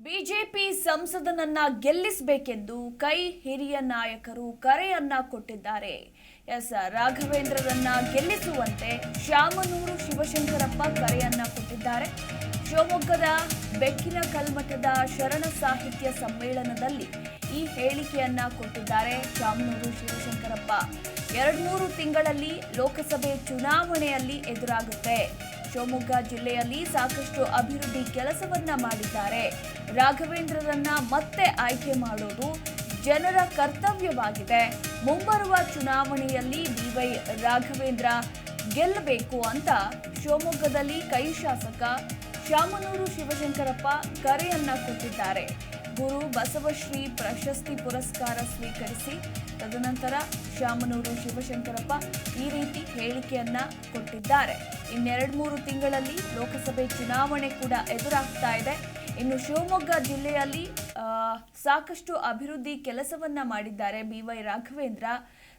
BJP ಸಂಸದನನ್ನ ಗೆಲ್ಲಿಸಬೇಕೆಂದು ಕೈ ಹಿರಿಯ ನಾಯಕರು ಕರೆಯನ್ನ ಕೊಟ್ಟಿದ್ದಾರೆ. ಎಸ್. ರಾಘವೇಂದ್ರರನ್ನ ಗೆಲ್ಲಿಸುವಂತೆ ಶಾಮನೂರು ಶಿವಶಂಕರಪ್ಪ ಕರೆಯನ್ನ ಕೊಟ್ಟಿದ್ದಾರೆ. ಶಿವಮೊಗ್ಗದ ಬೆಕ್ಕಿನ ಕಲ್ಮಠದ ಶರಣ ಸಾಹಿತ್ಯ ಸಮ್ಮೇಳನದಲ್ಲಿ ಈ ಹೇಳಿಕೆಯನ್ನ ಕೊಟ್ಟಿದ್ದಾರೆ ಶಾಮನೂರು ಶಿವಶಂಕರಪ್ಪ. ಎರಡ್ಮೂರು ತಿಂಗಳಲ್ಲಿ ಲೋಕಸಭೆ ಚುನಾವಣೆಯಲ್ಲಿ ಎದುರಾಗುತ್ತೆ. ಶಿವಮೊಗ್ಗ ಜಿಲ್ಲೆಯಲ್ಲಿ ಸಾಕಷ್ಟು ಅಭಿವೃದ್ಧಿ ಕೆಲಸವನ್ನ ಮಾಡಿದ್ದಾರೆ. ರಾಘವೇಂದ್ರರನ್ನ ಮತ್ತೆ ಆಯ್ಕೆ ಮಾಡೋದು ಜನರ ಕರ್ತವ್ಯವಾಗಿದೆ. ಮುಂಬರುವ ಚುನಾವಣೆಯಲ್ಲಿ ಬಿವೈ ರಾಘವೇಂದ್ರ ಗೆಲ್ಲಬೇಕು ಅಂತ ಶಿವಮೊಗ್ಗದಲ್ಲಿ ಕೈ ಶಾಸಕ ಶಾಮನೂರು ಶಿವಶಂಕರಪ್ಪ ಕರೆಯನ್ನ ಕೊಟ್ಟಿದ್ದಾರೆ. ಗುರು ಬಸವಶ್ರೀ ಪ್ರಶಸ್ತಿ ಪುರಸ್ಕಾರ ಸ್ವೀಕರಿಸಿ ತದನಂತರ ಶಾಮನೂರು ಶಿವಶಂಕರಪ್ಪ ಈ ರೀತಿ ಹೇಳಿಕೆಯನ್ನ ಕೊಟ್ಟಿದ್ದಾರೆ. ಇನ್ನೆರಡು ಮೂರು ತಿಂಗಳಲ್ಲಿ ಲೋಕಸಭೆ ಚುನಾವಣೆ ಕೂಡ ಎದುರಾಗ್ತಾ ಇದೆ. ಇನ್ನು ಶಿವಮೊಗ್ಗ ಜಿಲ್ಲೆಯಲ್ಲಿ ಸಾಕಷ್ಟು ಅಭಿವೃದ್ಧಿ ಕೆಲಸವನ್ನ ಮಾಡಿದ್ದಾರೆ ಬಿ ವೈ ರಾಘವೇಂದ್ರ.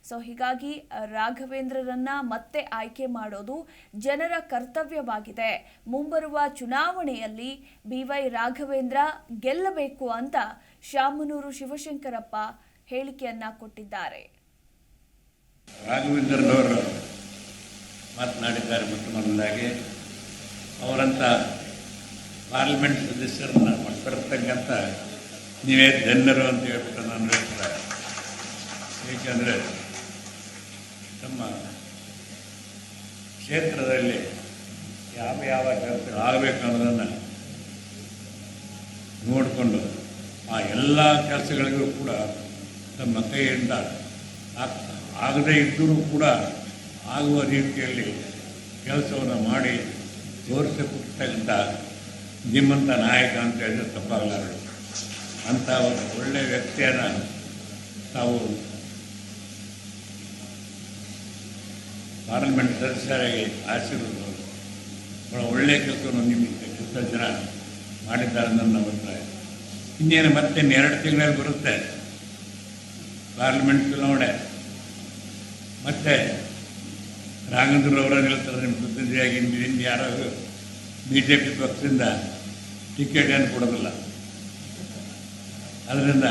ಸೊ ಹೀಗಾಗಿ ರಾಘವೇಂದ್ರರನ್ನ ಮತ್ತೆ ಆಯ್ಕೆ ಮಾಡೋದು ಜನರ ಕರ್ತವ್ಯವಾಗಿದೆ. ಮುಂಬರುವ ಚುನಾವಣೆಯಲ್ಲಿ ಬಿ ವೈ ರಾಘವೇಂದ್ರ ಗೆಲ್ಲಬೇಕು ಅಂತ ಶಾಮನೂರು ಶಿವಶಂಕರಪ್ಪ ಹೇಳಿಕೆಯನ್ನ ಕೊಟ್ಟಿದ್ದಾರೆ. ರಾಘವೇಂದ್ರನವರು ಮಾತನಾಡಿದ್ದಾರೆ ಮೊಟ್ಟ ಮೊದಲಾಗಿ ಅವರಂಥ ಪಾರ್ಲಿಮೆಂಟ್ ಸದಸ್ಯರನ್ನ ಮಟ್ಟರ್ತಕ್ಕಂಥ ನೀವೇ ಧನ್ಯರು ಅಂತ ಹೇಳ್ಬಿಟ್ಟು ನಾನು ಹೇಳ್ತಾರೆ ಏಕೆಂದರೆ ತಮ್ಮ ಕ್ಷೇತ್ರದಲ್ಲಿ ಯಾವ ಯಾವ ಕೆಲಸಗಳು ಆಗಬೇಕು ಅನ್ನೋದನ್ನು ನೋಡಿಕೊಂಡು ಆ ಎಲ್ಲ ಕೆಲಸಗಳಿಗೂ ಕೂಡ ತಮ್ಮ ಕೈಯಿಂದ ಆಗ್- ಆಗದೇ ಇದ್ದರೂ ಕೂಡ ಆಗುವ ರೀತಿಯಲ್ಲಿ ಕೆಲಸವನ್ನು ಮಾಡಿ ತೋರಿಸಿಕೊಡ್ತಕ್ಕಂಥ ನಿಮ್ಮಂಥ ನಾಯಕ ಅಂತ ಹೇಳಿದ್ರೆ ತಪ್ಪಾಗಲಾರದು ಅಂಥ ಒಂದು ಒಳ್ಳೆಯ ವ್ಯಕ್ತಿಯನ್ನು ತಾವು ಪಾರ್ಲಿಮೆಂಟ್ ಸದಸ್ಯರಾಗಿ ಆಶೀರ್ವಾದ ಭಾಳ ಒಳ್ಳೆಯ ಕೆಲಸವನ್ನು ನಿಮಗೆ ಕೆಲಸ ಜನ ಮಾಡಿದ್ದಾರೆ ನನ್ನ ಅಭಿಪ್ರಾಯ. ಇನ್ನೇನು ಮತ್ತೆ ಎರಡು ತಿಂಗಳಲ್ಲಿ ಬರುತ್ತೆ. ಪಾರ್ಲಿಮೆಂಟ್ ಚುನಾವಣೆ. ಮತ್ತೆ ರಾಘವೇಂದ್ರ ಅವರ ನಿಲ್ತಾರೆ ನಿಮ್ಮ ಪ್ರತಿನಿಧಿಯಾಗಿ ಯಾರಾದರೂ ಬಿ ಜೆ ಪಿ ಪಕ್ಷದಿಂದ ಟಿಕೆಟ್ ಏನು ಕೊಡೋದಿಲ್ಲ. ಅದರಿಂದ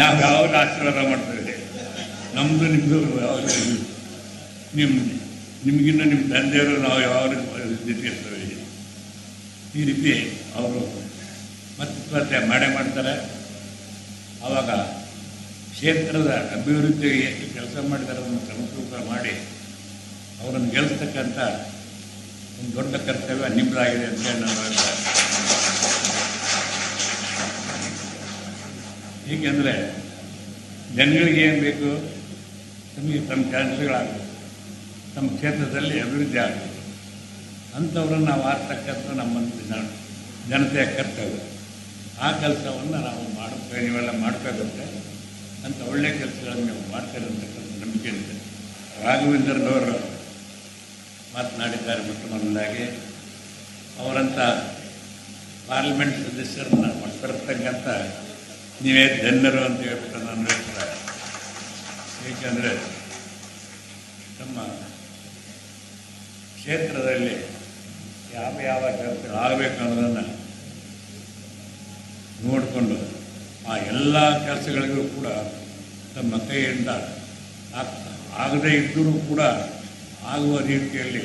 ನಾವು ಯಾವಾಗ ಆಶೀರ್ವಾದ ಮಾಡ್ತೇವೆ ನಮ್ಮದು ನಿಮ್ಮದು ಯಾವಾಗ ನಿಮ್ಮ ನಿಮಗಿನ್ನ ನಿಮ್ಮ ತಂದೆಯವರು ನಾವು ಯಾವಾಗ ಇರ್ತೇವೆ ಈ ರೀತಿ ಅವರು ಮತ್ತೆ ಮತ್ತೆ ಮಾಡೇ ಮಾಡ್ತಾರೆ. ಆವಾಗ ಕ್ಷೇತ್ರದ ಅಭಿವೃದ್ಧಿಗೆ ಎಷ್ಟು ಕೆಲಸ ಮಾಡಿದ್ದಾರೆ ಅದನ್ನು ಕ್ರಮಸೂಕ ಮಾಡಿ ಅವರನ್ನು ಗೆಲ್ಲಿಸ್ತಕ್ಕಂಥ ಒಂದು ದೊಡ್ಡ ಕರ್ತವ್ಯ ನಿಮ್ಮದಾಗಿದೆ ಅಂತ ನಾನು ಹೇಳ್ತಾ ಜನಗಳಿಗೆ ಏನು ಬೇಕು? ತಮಗೆ ತಮ್ಮ ಕೆಲಸಗಳಾಗಬೇಕು. ತಮ್ಮ ಕ್ಷೇತ್ರದಲ್ಲಿ ಅಭಿವೃದ್ಧಿ ಆಗಬೇಕು. ಅಂಥವ್ರನ್ನ ನಾವು ಆರ್ತಕ್ಕಂಥ ನಮ್ಮ ಜನ, ಜನತೆಯ ಕರ್ತವ್ಯ. ಆ ಕೆಲಸವನ್ನು ನಾವು ಮಾಡುತ್ತೇವೆ, ನೀವೆಲ್ಲ ಮಾಡಬೇಕಂತೆ ಅಂತ ಒಳ್ಳೆಯ ಕೆಲಸಗಳನ್ನು ನೀವು ಮಾಡ್ತಾರೆ ಅಂತಕ್ಕಂಥ ನಂಬಿಕೆ ಇದೆ. ರಾಘವೇಂದ್ರನವರು ಮಾತನಾಡಿದ್ದಾರೆ ಮೊಟ್ಟ ಮೊದಲಾಗಿ ಅವರಂಥ ಪಾರ್ಲಿಮೆಂಟ್ ಸದಸ್ಯರನ್ನ ಮಾಡ್ತಿರ್ತಕ್ಕಂಥ ನೀವೇ ಧನ್ಯರು ಅಂತ ಹೇಳ್ಬಿಟ್ಟು ನಾನು ಹೇಳ್ತಾರೆ ಏಕೆಂದರೆ ನಮ್ಮ ಕ್ಷೇತ್ರದಲ್ಲಿ ಯಾವ ಯಾವ ಕೆಲಸಗಳು ಆಗಬೇಕು ಅನ್ನೋದನ್ನು ನೋಡಿಕೊಂಡು ಆ ಎಲ್ಲ ಕೆಲಸಗಳಿಗೂ ಕೂಡ ತಮ್ಮ ಕೈಯಿಂದ ಆಗದೇ ಇದ್ದರೂ ಕೂಡ ಆಗುವ ರೀತಿಯಲ್ಲಿ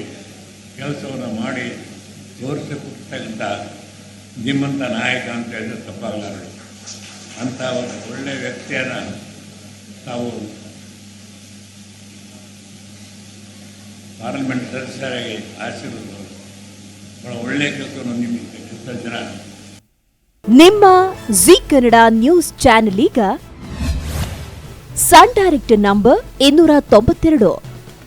ಕೆಲಸವನ್ನು ಮಾಡಿ ತೋರಿಸಿಕೊಡ್ತಕ್ಕಂಥ ನಿಮ್ಮಂಥ ನಾಯಕ ಅಂತ ಹೇಳಿದ್ರೆ ತಪ್ಪಾಗಲಾರದು ಅಂಥ ಒಂದು ಒಳ್ಳೆಯ ವ್ಯಕ್ತಿಯನ್ನು ತಾವು ಪಾರ್ಲಿಮೆಂಟ್ ಸದಸ್ಯರಾಗಿ ಆಶೀರ್ವಾದ ಭಾಳ ಒಳ್ಳೆಯ ಕೆಲಸವನ್ನು ಕೆಲಸ ಜನ ನಿಮ್ಮ ಜಿ ಕನ್ನಡ ನ್ಯೂಸ್ ಚಾನೆಲ್ ಈಗ ಸನ್ ಡೈರೆಕ್ಟ್ ನಂಬರ್ ಇನ್ನೂರ ತೊಂಬತ್ತೆರಡು.